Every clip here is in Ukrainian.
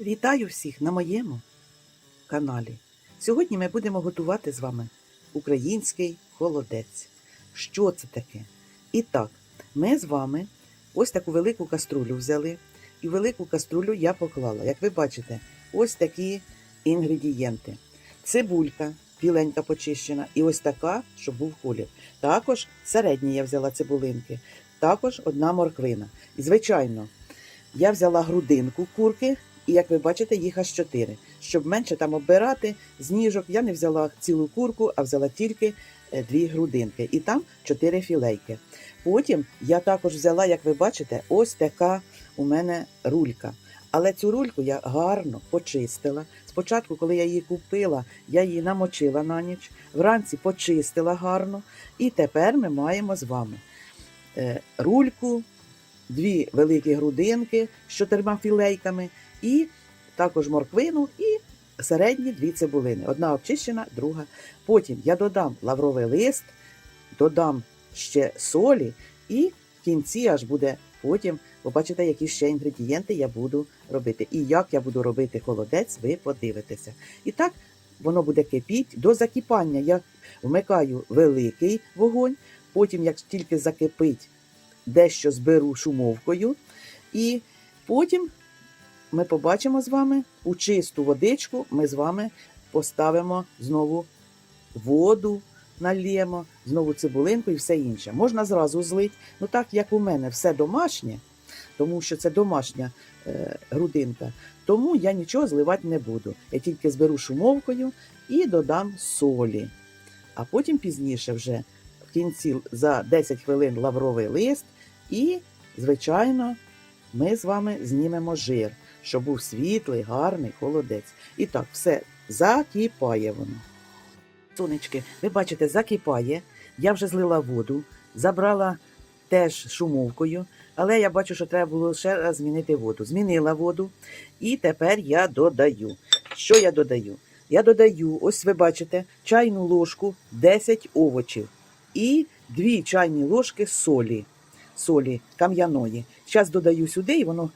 Вітаю всіх на моєму каналі. Сьогодні ми будемо готувати з вами український холодець. Що це таке? І так, ми з вами ось таку велику каструлю взяли, і велику каструлю я поклала, як ви бачите, ось такі інгредієнти: цибулька, біленька почищена, і ось така, щоб був колір. Також середні я взяла цибулинки, також одна морквина. І, звичайно, я взяла грудинку курки, і як ви бачите, їх аж чотири. Щоб менше там обирати з я не взяла цілу курку, а взяла тільки е, дві грудинки. І там чотири філейки. Потім я також взяла, як ви бачите, ось така у мене рулька. Але цю рульку я гарно почистила. Спочатку, коли я її купила, я її намочила на ніч, вранці почистила гарно. І тепер ми маємо з вами е, рульку, дві великі грудинки з чотирма філейками, і також морквину, і середні дві цибулини. Одна обчищена, друга. Потім я додам лавровий лист, додам ще солі, і в кінці аж буде потім. Побачите, які ще інгредієнти я буду робити. І як я буду робити холодець, ви подивитеся. І так воно буде кипіти. До закипання я вмикаю великий вогонь, потім, як тільки закипить, дещо зберу шумовкою, і потім ми побачимо з вами у чисту водичку, ми з вами поставимо знову воду, нальємо, знову цибулинку і все інше. Можна зразу злити. Ну так як у мене все домашнє, тому що це домашня е, грудинка, тому я нічого зливати не буду. Я тільки зберу шумовкою і додам солі. А потім пізніше вже в кінці за 10 хвилин лавровий лист, і, звичайно, ми з вами знімемо жир, щоб був світлий, гарний холодець. І так, все закипає воно. Сонечки, ви бачите, закипає. Я вже злила воду, забрала теж шумовкою, але я бачу, що треба було ще раз змінити воду. Змінила воду, і тепер я додаю. Що я додаю? Я додаю, ось ви бачите, чайну ложку 10 овочів і 2 чайні ложки солі, солі кам'яної. Зараз додаю сюди, і воно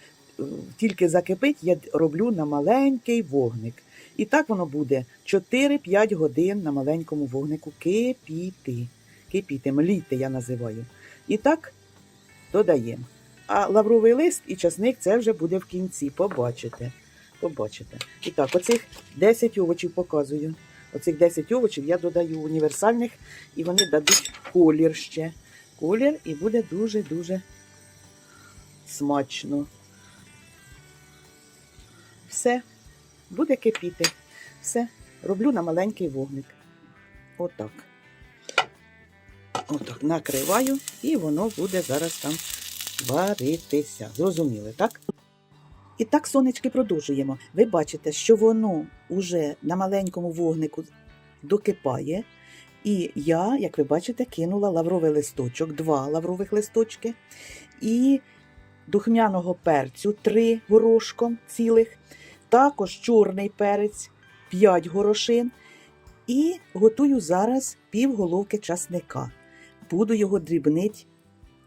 тільки закипить, я роблю на маленький вогник. І так воно буде 4-5 годин на маленькому вогнику кипіти. Кипіти, мліти я називаю. І так додаємо. А лавровий лист і часник це вже буде в кінці. Побачите. Побачите. І так, оцих 10 овочів показую. Оцих 10 овочів я додаю універсальних, і вони дадуть колір ще. Колір і буде дуже-дуже смачно. Все, буде кипіти. Все, роблю на маленький вогник. Отак. Отак накриваю, і воно буде зараз там варитися. Зрозуміли, так? І так, сонечки, продовжуємо. Ви бачите, що воно уже на маленькому вогнику докипає. І я, як ви бачите, кинула лавровий листочок, два лаврових листочки, і духмяного перцю три горошком цілих, також чорний перець, п'ять горошин. І готую зараз пів головки часника. Буду його дрібнити.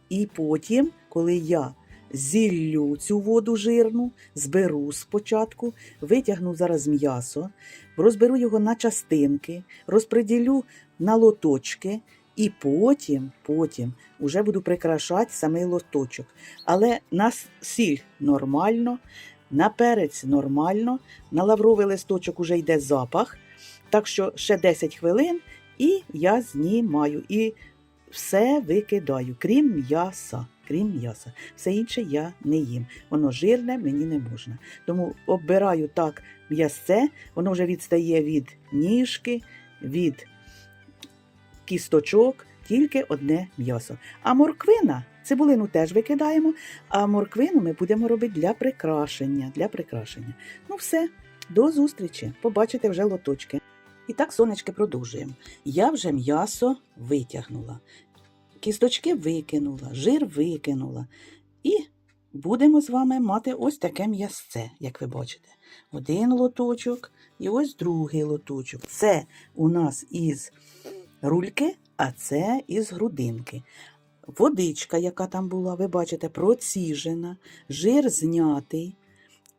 І потім, коли я зіллю цю воду жирну, зберу спочатку, витягну зараз м'ясо, розберу його на частинки, розподілю на лоточки, і потім, потім уже буду прикрашати самий лоточок. Але на сіль нормально, на перець нормально, на лавровий листочок уже йде запах. Так що ще 10 хвилин і я знімаю. І все викидаю, крім м'яса. Крім м'яса. Все інше я не їм. Воно жирне, мені не можна. Тому обираю так м'ясце, воно вже відстає від ніжки, від кісточок, тільки одне м'ясо. А морквина, цибулину теж викидаємо, а морквину ми будемо робити для прикрашення. Для прикрашення. Ну все, до зустрічі. Побачите вже лоточки. І так, сонечки, продовжуємо. Я вже м'ясо витягнула, кісточки викинула, жир викинула. І будемо з вами мати ось таке м'ясце, як ви бачите. Один лоточок і ось другий лоточок. Це у нас із рульки, а це із грудинки. Водичка, яка там була, ви бачите, проціжена, жир знятий.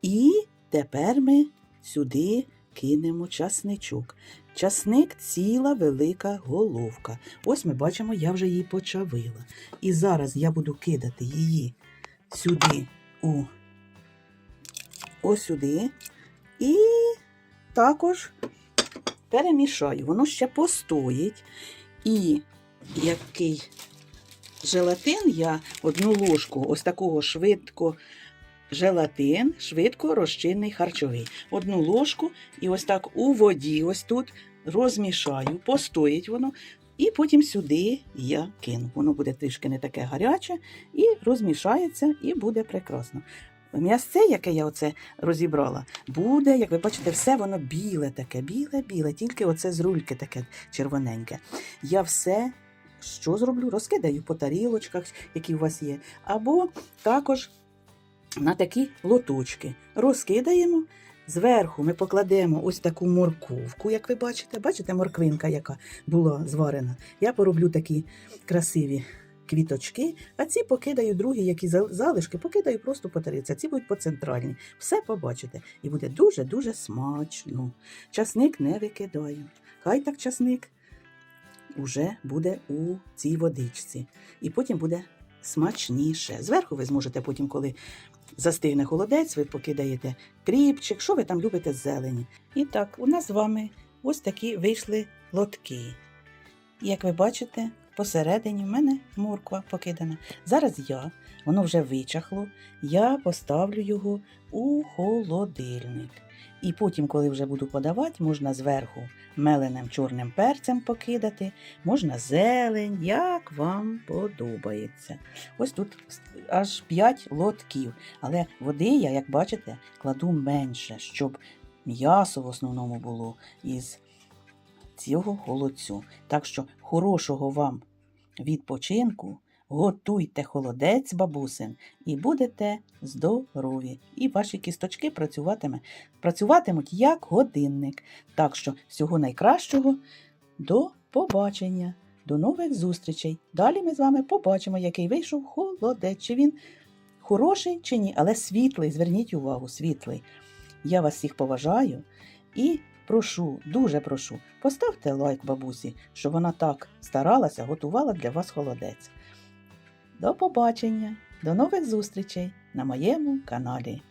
І Тепер ми сюди кинемо часничок. Часник ціла велика головка. Ось ми бачимо, я вже її почавила. І зараз я буду кидати її сюди, у ось сюди. І також перемішаю. Воно ще постоїть. І який желатин я одну ложку ось такого швидко желатин, швидко розчинний харчовий. Одну ложку і ось так у воді, ось тут розмішаю, постоїть воно, і потім сюди я кину. Воно буде трішки не таке гаряче, і розмішається, і буде прекрасно. М'ясце, яке я оце розібрала, буде, як ви бачите, все воно біле таке, біле-біле, тільки оце з рульки таке червоненьке. Я все, що зроблю, розкидаю по тарілочках, які у вас є, або також на такі лоточки. Розкидаємо. Зверху ми покладемо ось таку морковку, як ви бачите. Бачите, морквинка, яка була зварена. Я пороблю такі красиві квіточки, а ці покидаю другі, які залишки, покидаю просто по тарілці. Ці будуть по центральній. Все побачите. І буде дуже-дуже смачно. Часник не викидаю. Хай так часник уже буде у цій водичці. І потім буде смачніше. Зверху ви зможете потім, коли застигне холодець, ви покидаєте кріпчик, що ви там любите зелені. І так, у нас з вами ось такі вийшли лотки. Як ви бачите, посередині в мене морква покидана. Зараз я, воно вже вичахло, я поставлю його у холодильник. І потім, коли вже буду подавати, можна зверху меленим чорним перцем покидати, можна зелень, як вам подобається. Ось тут аж 5 лотків. Але води я, як бачите, кладу менше, щоб м'ясо в основному було із цього холодцю. Так що хорошого вам відпочинку, готуйте холодець, бабусин, і будете здорові. І ваші кісточки працюватиме, працюватимуть як годинник. Так що всього найкращого до побачення. До нових зустрічей. Далі ми з вами побачимо, який вийшов холодець. Чи він хороший чи ні, але світлий. Зверніть увагу, світлий. Я вас всіх поважаю і прошу, дуже прошу, поставте лайк бабусі, щоб вона так старалася, готувала для вас холодець. До побачення, до нових зустрічей на моєму каналі.